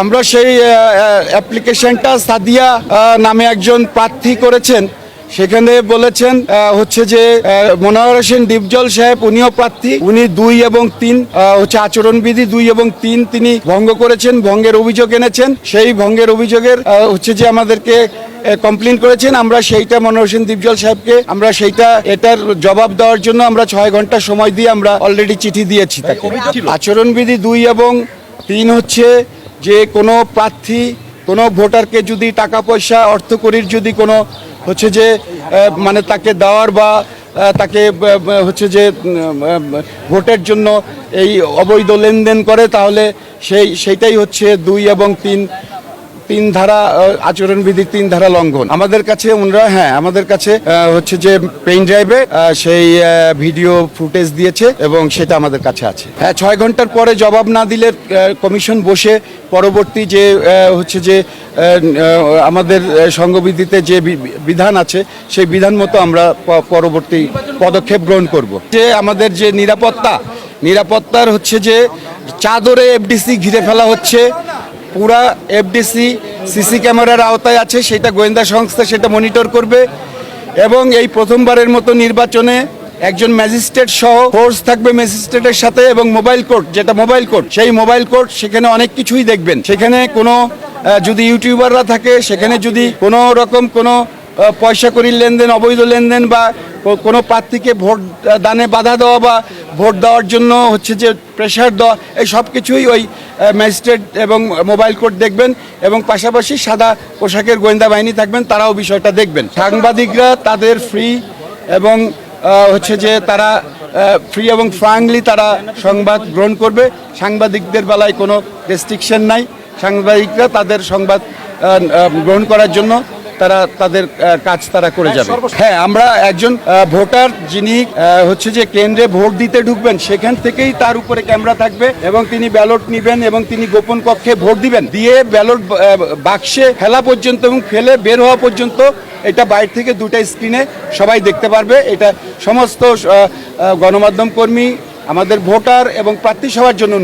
আমরা সেই অ্যাপ্লিকেশনটা সাদিয়া নামে একজন প্রার্থী করেছেন। সেখানে বলেছেন হচ্ছে যে মনোহর হোসেন ডিপজল সাহেব উনিও প্রার্থী। উনি দুই এবং তিন হচ্ছে আচরণবিধি দুই এবং তিন তিনি ভঙ্গ করেছেন ভঙ্গের অভিযোগ এনেছেন। সেই ভঙ্গের অভিযোগের হচ্ছে যে আমাদেরকে কমপ্লেন করেছেন। আমরা সেইটা মনোহর হোসেন দীপজল সাহেবকে আমরা সেইটা এটার জবাব দেওয়ার জন্য আমরা ছয় ঘণ্টা সময় দিয়ে আমরা অলরেডি চিঠি দিয়েছি তাকে। আচরণবিধি দুই এবং তিন হচ্ছে যে কোনো প্রার্থী, কোনো ভোটারকে যদি টাকা পয়সা অর্থকরীর যদি কোনো হচ্ছে যে মানে তাকে দেওয়ার বা তাকে হচ্ছে যে ভোটের জন্য এই অবৈধ লেনদেন করে, তাহলে সেই, সেইটাই হচ্ছে দুই এবং তিন তিন ধারা আহ, আচরণবিধির তিন ধারা লঙ্ঘন। আমাদের কাছে ওনারা হ্যাঁ আমাদের কাছে হচ্ছে যে পেন ড্রাইভে সেই ভিডিও ফুটেজ দিয়েছে এবং সেটা আমাদের কাছে আছে। হ্যাঁ ছয় ঘণ্টার পরে জবাব না দিলে কমিশন বসে পরবর্তী যে হচ্ছে যে আমাদের সংঘবিধিতে যে বিধান আছে সেই বিধান মতো আমরা পরবর্তী পদক্ষেপ গ্রহণ করব। যে আমাদের যে নিরাপত্তা নিরাপত্তার হচ্ছে যে চাদরে এফডিসি ঘিরে ফেলা হচ্ছে পুরা এফডিসি সিসি ক্যামেরার আওতায় আছে, সেটা গোয়েন্দা সংস্থা সেটা মনিটর করবে এবং এই প্রথমবারের মতো নির্বাচনে একজন ম্যাজিস্ট্রেট সহ ফোর্স থাকবে ম্যাজিস্ট্রেটের সাথে এবং মোবাইল কোর্ট, যেটা মোবাইল কোর্ট, সেই মোবাইল কোর্ট সেখানে অনেক কিছুই দেখবেন। সেখানে কোনো যদি ইউটিউবাররা থাকে, সেখানে যদি কোনো রকম কোনো পয়সা করি লেনদেন, অবৈধ লেনদেন বা কোনো প্রার্থীকে ভোট দানে বাধা দেওয়া বা ভোট দেওয়ার জন্য হচ্ছে যে প্রেশার দেওয়া, এই সব কিছুই ওই ম্যাজিস্ট্রেট এবং মোবাইল কোর্ট দেখবেন এবং পাশাপাশি সাদা পোশাকের গোয়েন্দা বাহিনী থাকবেন, তারাও বিষয়টা দেখবেন। সাংবাদিকরা তাদের ফ্রি এবং হচ্ছে যে তারা ফ্রি এবং ফ্রাঙ্কলি তারা সংবাদ গ্রহণ করবে। সাংবাদিকদের বেলায় কোনো রেস্ট্রিকশন নাই। সাংবাদিকরা তাদের সংবাদ গ্রহণ করার জন্য তারা তাদের কাজ তারা করে যাবে হ্যাঁ আমরা একজন ভোটার যিনি হচ্ছে যে কেন্দ্রে ভোট দিতে ঢুকবেন সেখান থেকেই তার উপরে ক্যামেরা থাকবে এবং তিনি ব্যালট নিবেন এবং তিনি গোপন কক্ষে ভোট দিবেন দিয়ে ব্যালট বাক্সে ফেলা পর্যন্ত এবং ফেলে বের হওয়া পর্যন্ত এটা বাইরে থেকে দুটা স্ক্রিনে সবাই দেখতে পারবে এটা সমস্ত গণমাধ্যম কর্মী আমাদের ভোটার এবং প্রার্থী সবার জন্য।